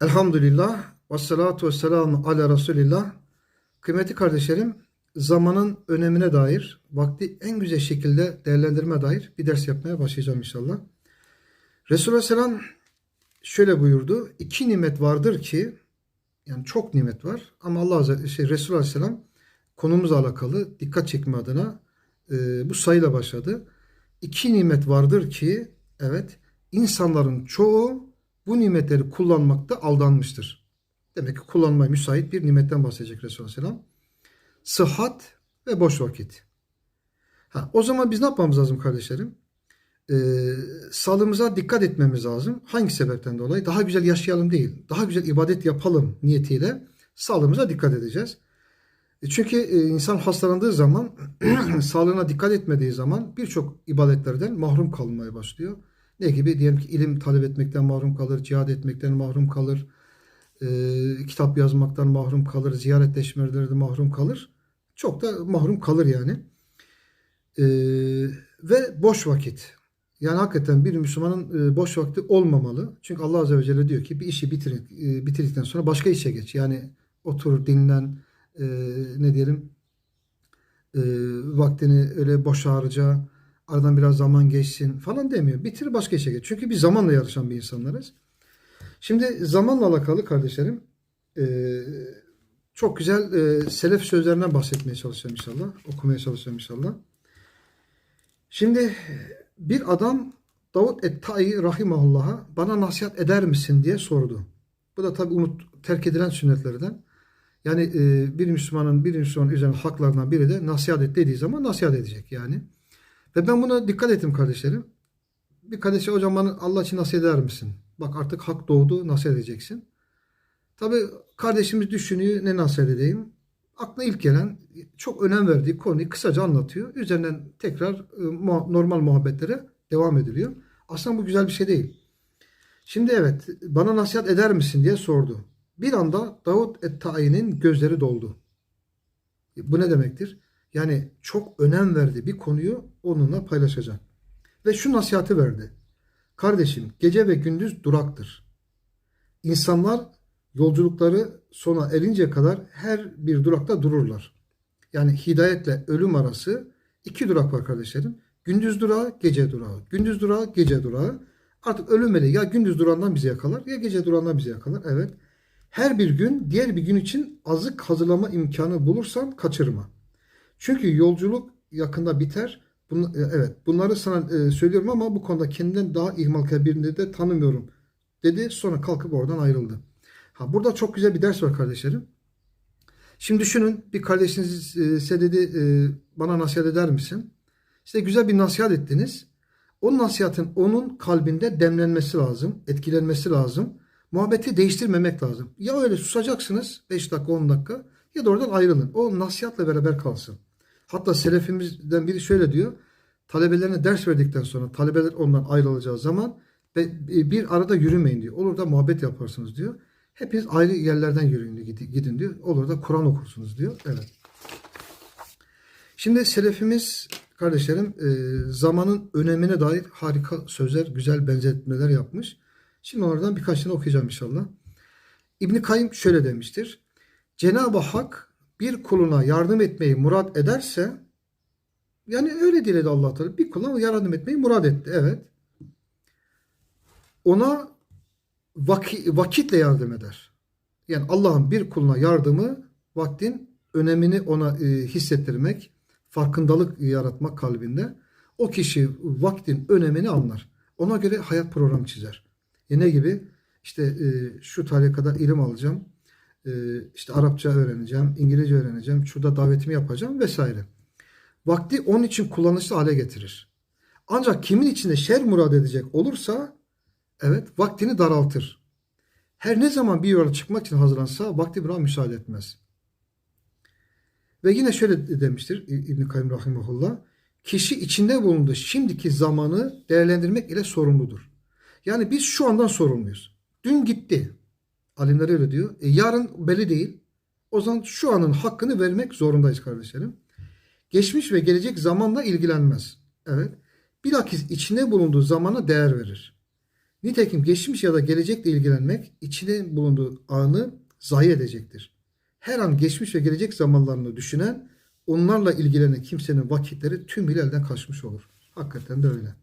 Elhamdülillah ve salatu ve ala Resulillah. Kıymetli kardeşlerim, zamanın önemine dair, vakti en güzel şekilde değerlendirme dair bir ders yapmaya başlayacağım inşallah. Resulullah Selam şöyle buyurdu. İki nimet vardır ki, yani çok nimet var ama Allah Azze, şey, Resulullah Selam konumuzla alakalı dikkat çekme adına e, bu sayıyla başladı. İki nimet vardır ki, evet, insanların çoğu bu nimetleri kullanmakta aldanmıştır. Demek ki kullanmaya müsait bir nimetten bahsedecek Resulullah Aleyhisselam. Sıhhat ve boş vakit. Ha, o zaman biz ne yapmamız lazım kardeşlerim? Ee, sağlığımıza dikkat etmemiz lazım. Hangi sebepten dolayı? Daha güzel yaşayalım değil. Daha güzel ibadet yapalım niyetiyle sağlığımıza dikkat edeceğiz. E Çünkü e, insan hastalandığı zaman, sağlığına dikkat etmediği zaman birçok ibadetlerden mahrum kalmaya başlıyor. Ne gibi? Diyelim ki ilim talep etmekten mahrum kalır, cihad etmekten mahrum kalır, e, kitap yazmaktan mahrum kalır, ziyaretleşmelerden mahrum kalır. Çok da mahrum kalır yani. E, ve boş vakit. Yani hakikaten bir Müslümanın e, boş vakti olmamalı. Çünkü Allah Azze ve Celle diyor ki bir işi bitir, e, bitirdikten sonra başka işe geç. Yani otur, dinlen, e, ne diyelim, e, vaktini öyle boş harca, aradan biraz zaman geçsin falan demiyor. Bitir başka işe geç. Çünkü biz zamanla yarışan bir insanlarız. Şimdi zamanla alakalı kardeşlerim e, çok güzel e, selef sözlerinden bahsetmeye çalışacağım inşallah. Okumaya çalışacağım inşallah. Şimdi bir adam Davut Et-Ta'i Rahimahullah'a bana nasihat eder misin diye sordu. Bu da tabi unut, terk edilen sünnetlerden. Yani e, bir Müslümanın bir Müslümanın üzerine haklarından biri de nasihat et dediği zaman nasihat edecek yani. Ve ben buna dikkat ettim kardeşlerim. Bir kardeşe hocam bana Allah için nasihat eder misin? Bak artık hak doğdu nasihat edeceksin. Tabi kardeşimiz düşünüyor ne nasihat edeyim. Aklına ilk gelen çok önem verdiği konuyu kısaca anlatıyor. Üzerinden tekrar e, normal muhabbetlere devam ediliyor. Aslında bu güzel bir şey değil. Şimdi evet bana nasihat eder misin diye sordu. Bir anda Davut Et-Ta'i'nin gözleri doldu. Bu ne demektir? Yani çok önem verdi bir konuyu onunla paylaşacak. Ve şu nasihati verdi. Kardeşim gece ve gündüz duraktır. İnsanlar yolculukları sona erince kadar her bir durakta dururlar. Yani hidayetle ölüm arası iki durak var kardeşlerim. Gündüz durağı, gece durağı. Gündüz durağı, gece durağı. Artık ölüm meleği ya gündüz durağından bizi yakalar ya gece durağından bizi yakalar. Evet. Her bir gün diğer bir gün için azık hazırlama imkanı bulursan kaçırma. Çünkü yolculuk yakında biter. Bun, evet bunları sana e, söylüyorum ama bu konuda kendinden daha ihmalkar birini de tanımıyorum dedi. Sonra kalkıp oradan ayrıldı. Ha burada çok güzel bir ders var kardeşlerim. Şimdi düşünün bir kardeşiniz e, size dedi e, bana nasihat eder misin? İşte güzel bir nasihat ettiniz. O nasihatin onun kalbinde demlenmesi lazım, etkilenmesi lazım. Muhabbeti değiştirmemek lazım. Ya öyle susacaksınız 5 dakika 10 dakika ya da oradan ayrılın. O nasihatla beraber kalsın. Hatta selefimizden biri şöyle diyor. Talebelerine ders verdikten sonra talebeler ondan ayrılacağı zaman bir arada yürümeyin diyor. Olur da muhabbet yaparsınız diyor. Hepiniz ayrı yerlerden yürüyün gidin diyor. Olur da Kur'an okursunuz diyor. Evet. Şimdi selefimiz kardeşlerim zamanın önemine dair harika sözler, güzel benzetmeler yapmış. Şimdi oradan birkaç tane okuyacağım inşallah. İbn Kayyım şöyle demiştir. Cenab-ı Hak bir kuluna yardım etmeyi murad ederse yani öyle diledi Allah Teala. Bir kuluna yardım etmeyi murad etti. Evet. Ona vaki, vakitle yardım eder. Yani Allah'ın bir kuluna yardımı vaktin önemini ona e, hissettirmek, farkındalık yaratmak kalbinde. O kişi vaktin önemini anlar. Ona göre hayat programı çizer. E ne gibi? İşte e, şu tarihe kadar ilim alacağım işte Arapça öğreneceğim, İngilizce öğreneceğim, şurada davetimi yapacağım vesaire. Vakti onun için kullanışlı hale getirir. Ancak kimin içinde şer murad edecek olursa evet vaktini daraltır. Her ne zaman bir yola çıkmak için hazırlansa vakti buna müsaade etmez. Ve yine şöyle demiştir İbn-i Kayyum Rahimahullah. Kişi içinde bulunduğu şimdiki zamanı değerlendirmek ile sorumludur. Yani biz şu andan sorumluyuz. Dün gitti. Alimler öyle diyor. E, yarın belli değil. O zaman şu anın hakkını vermek zorundayız kardeşlerim. Geçmiş ve gelecek zamanla ilgilenmez. Evet. Bilakis içinde bulunduğu zamana değer verir. Nitekim geçmiş ya da gelecekle ilgilenmek içine bulunduğu anı zayi edecektir. Her an geçmiş ve gelecek zamanlarını düşünen, onlarla ilgilenen kimsenin vakitleri tümüyle elden kaçmış olur. Hakikaten de öyle.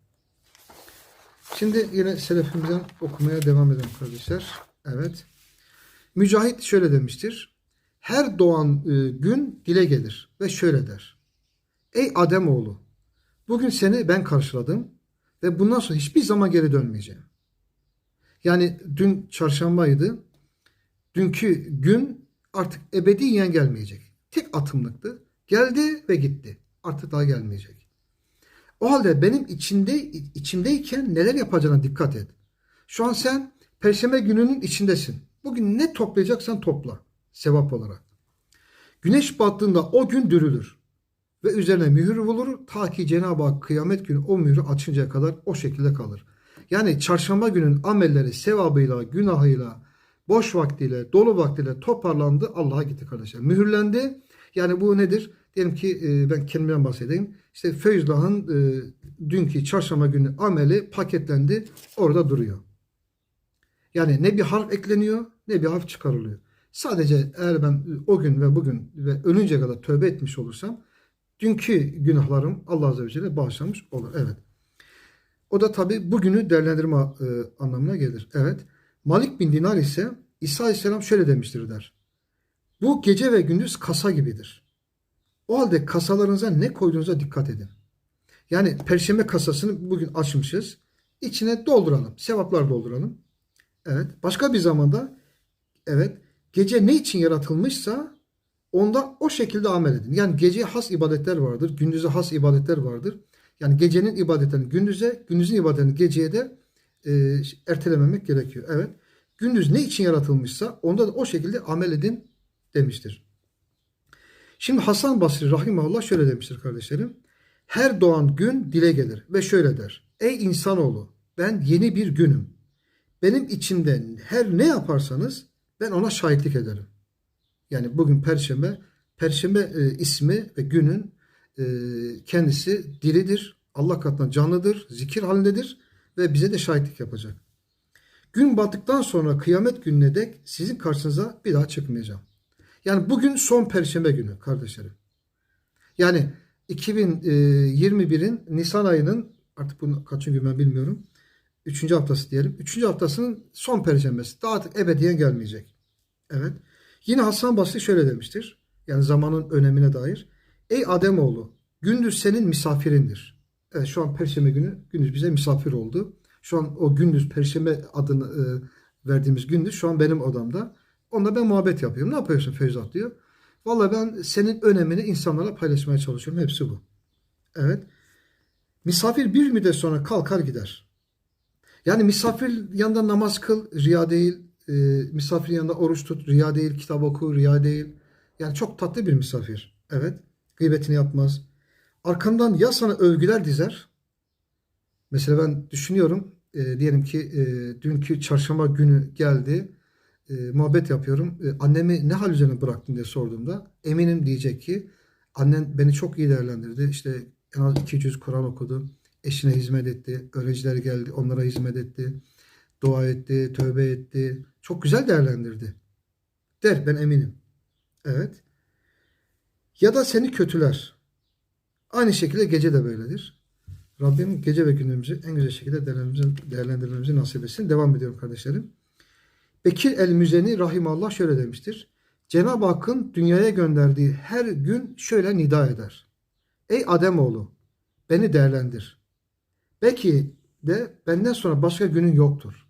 Şimdi yine selefimizden okumaya devam edelim kardeşler. Evet. Mücahit şöyle demiştir. Her doğan e, gün dile gelir ve şöyle der. Ey Ademoğlu, bugün seni ben karşıladım ve bundan sonra hiçbir zaman geri dönmeyeceğim. Yani dün çarşambaydı. Dünkü gün artık ebediyen gelmeyecek. Tek atımlıktı. Geldi ve gitti. Artık daha gelmeyecek. O halde benim içinde içimdeyken neler yapacağına dikkat et. Şu an sen Perşembe gününün içindesin. Bugün ne toplayacaksan topla. Sevap olarak. Güneş battığında o gün dürülür. Ve üzerine mühür vurulur. Ta ki Cenab-ı Hak kıyamet günü o mührü açıncaya kadar o şekilde kalır. Yani çarşamba günün amelleri sevabıyla, günahıyla, boş vaktiyle, dolu vaktiyle toparlandı. Allah'a gitti kardeşler. Mühürlendi. Yani bu nedir? Diyelim ki e, ben kendimden bahsedeyim. İşte Feyzullah'ın e, dünkü çarşamba günü ameli paketlendi. Orada duruyor. Yani ne bir harf ekleniyor ne bir harf çıkarılıyor. Sadece eğer ben o gün ve bugün ve ölünce kadar tövbe etmiş olursam dünkü günahlarım Allah Azze ve Celle bağışlamış olur. Evet. O da tabi bugünü değerlendirme e, anlamına gelir. Evet. Malik bin Dinar ise İsa Aleyhisselam şöyle demiştir der. Bu gece ve gündüz kasa gibidir. O halde kasalarınıza ne koyduğunuza dikkat edin. Yani perşembe kasasını bugün açmışız. İçine dolduralım. Sevaplar dolduralım. Evet. Başka bir zamanda evet gece ne için yaratılmışsa onda o şekilde amel edin. Yani geceye has ibadetler vardır. Gündüze has ibadetler vardır. Yani gecenin ibadetlerini gündüze, gündüzün ibadetlerini geceye de e, ertelememek gerekiyor. Evet. Gündüz ne için yaratılmışsa onda da o şekilde amel edin demiştir. Şimdi Hasan Basri Rahimahullah şöyle demiştir kardeşlerim. Her doğan gün dile gelir ve şöyle der. Ey insanoğlu ben yeni bir günüm. Benim içimden her ne yaparsanız ben ona şahitlik ederim. Yani bugün Perşembe, Perşembe e, ismi ve günün e, kendisi diridir. Allah katında canlıdır, zikir halindedir ve bize de şahitlik yapacak. Gün battıktan sonra kıyamet gününe dek sizin karşınıza bir daha çıkmayacağım. Yani bugün son perşembe günü kardeşlerim. Yani 2021'in Nisan ayının artık bunu kaçıncı gün ben bilmiyorum. Üçüncü haftası diyelim. Üçüncü haftasının son perşembesi. Daha artık ebediyen gelmeyecek. Evet. Yine Hasan Basri şöyle demiştir. Yani zamanın önemine dair. Ey Ademoğlu gündüz senin misafirindir. Evet şu an perşembe günü gündüz bize misafir oldu. Şu an o gündüz perşembe adını e, verdiğimiz gündüz şu an benim odamda. Onunla ben muhabbet yapıyorum. Ne yapıyorsun Feyzat diyor. Vallahi ben senin önemini insanlarla paylaşmaya çalışıyorum. Hepsi bu. Evet. Misafir bir müddet sonra kalkar gider. Yani misafir yanında namaz kıl, riya değil. E, misafir yanında oruç tut, riya değil. Kitap oku, riya değil. Yani çok tatlı bir misafir. Evet. Gıybetini yapmaz. Arkandan ya sana övgüler dizer. Mesela ben düşünüyorum. E, diyelim ki e, dünkü çarşamba günü geldi. E, muhabbet yapıyorum. E, annemi ne hal üzerine bıraktın diye sorduğumda eminim diyecek ki annen beni çok iyi değerlendirdi. İşte en az 200 Kur'an okudu. Eşine hizmet etti. Öğrenciler geldi. Onlara hizmet etti. Dua etti. Tövbe etti. Çok güzel değerlendirdi. Der ben eminim. Evet. Ya da seni kötüler. Aynı şekilde gece de böyledir. Rabbim gece ve gündüzümüzü en güzel şekilde değerlendirmemizi nasip etsin. Devam ediyorum kardeşlerim. Bekir el-Müzeni rahimallah şöyle demiştir. Cenab-ı Hakk'ın dünyaya gönderdiği her gün şöyle nida eder. Ey Ademoğlu beni değerlendir. Belki de benden sonra başka günün yoktur.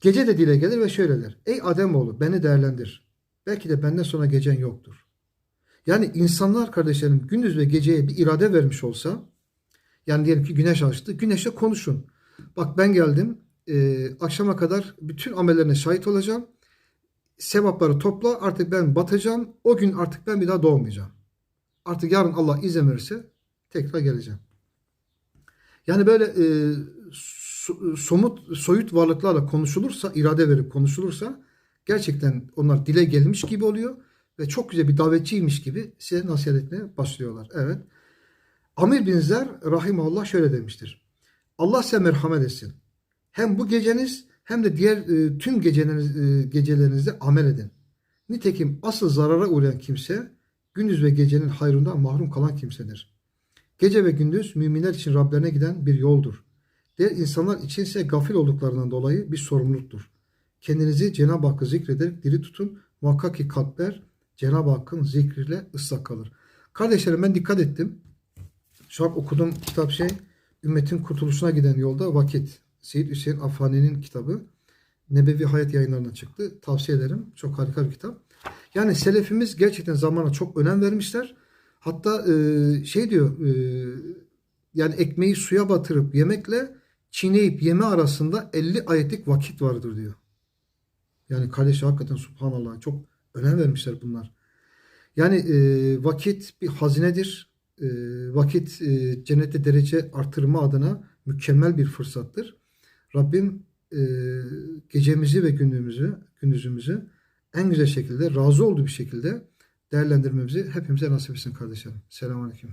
Gece de dile gelir ve şöyle der. Ey Ademoğlu beni değerlendir. Belki de benden sonra gecen yoktur. Yani insanlar kardeşlerim gündüz ve geceye bir irade vermiş olsa yani diyelim ki güneş açtı. Güneşle konuşun. Bak ben geldim. E, akşama kadar bütün amellerine şahit olacağım. Sevapları topla. Artık ben batacağım. O gün artık ben bir daha doğmayacağım. Artık yarın Allah izin verirse tekrar geleceğim. Yani böyle e, somut, soyut varlıklarla konuşulursa, irade verip konuşulursa gerçekten onlar dile gelmiş gibi oluyor ve çok güzel bir davetçiymiş gibi size nasihat etmeye başlıyorlar. Evet. Amir bin Zer rahimahullah şöyle demiştir. Allah size merhamet etsin. Hem bu geceniz hem de diğer e, tüm geceleriniz, e, gecelerinizde amel edin. Nitekim asıl zarara uğrayan kimse gündüz ve gecenin hayrından mahrum kalan kimsedir. Gece ve gündüz müminler için Rablerine giden bir yoldur. Diğer insanlar içinse gafil olduklarından dolayı bir sorumluluktur. Kendinizi Cenab-ı Hakk'ı zikrederek diri tutun. Muhakkak ki kalpler Cenab-ı Hakk'ın zikriyle ıslak kalır. Kardeşlerim ben dikkat ettim. Şu an okuduğum kitap şey Ümmetin Kurtuluşuna Giden Yolda Vakit. Seyyid Hüseyin Afani'nin kitabı. Nebevi Hayat yayınlarına çıktı. Tavsiye ederim. Çok harika bir kitap. Yani selefimiz gerçekten zamana çok önem vermişler. Hatta e, şey diyor e, yani ekmeği suya batırıp yemekle çiğneyip yeme arasında 50 ayetlik vakit vardır diyor. Yani kardeş hakikaten subhanallah çok önem vermişler bunlar. Yani e, vakit bir hazinedir. E, vakit e, cennette derece artırma adına mükemmel bir fırsattır. Rabbim e, gecemizi ve gündüzümüzü, gündüzümüzü en güzel şekilde, razı olduğu bir şekilde değerlendirmemizi hepimize nasip etsin kardeşlerim. Selamünaleyküm.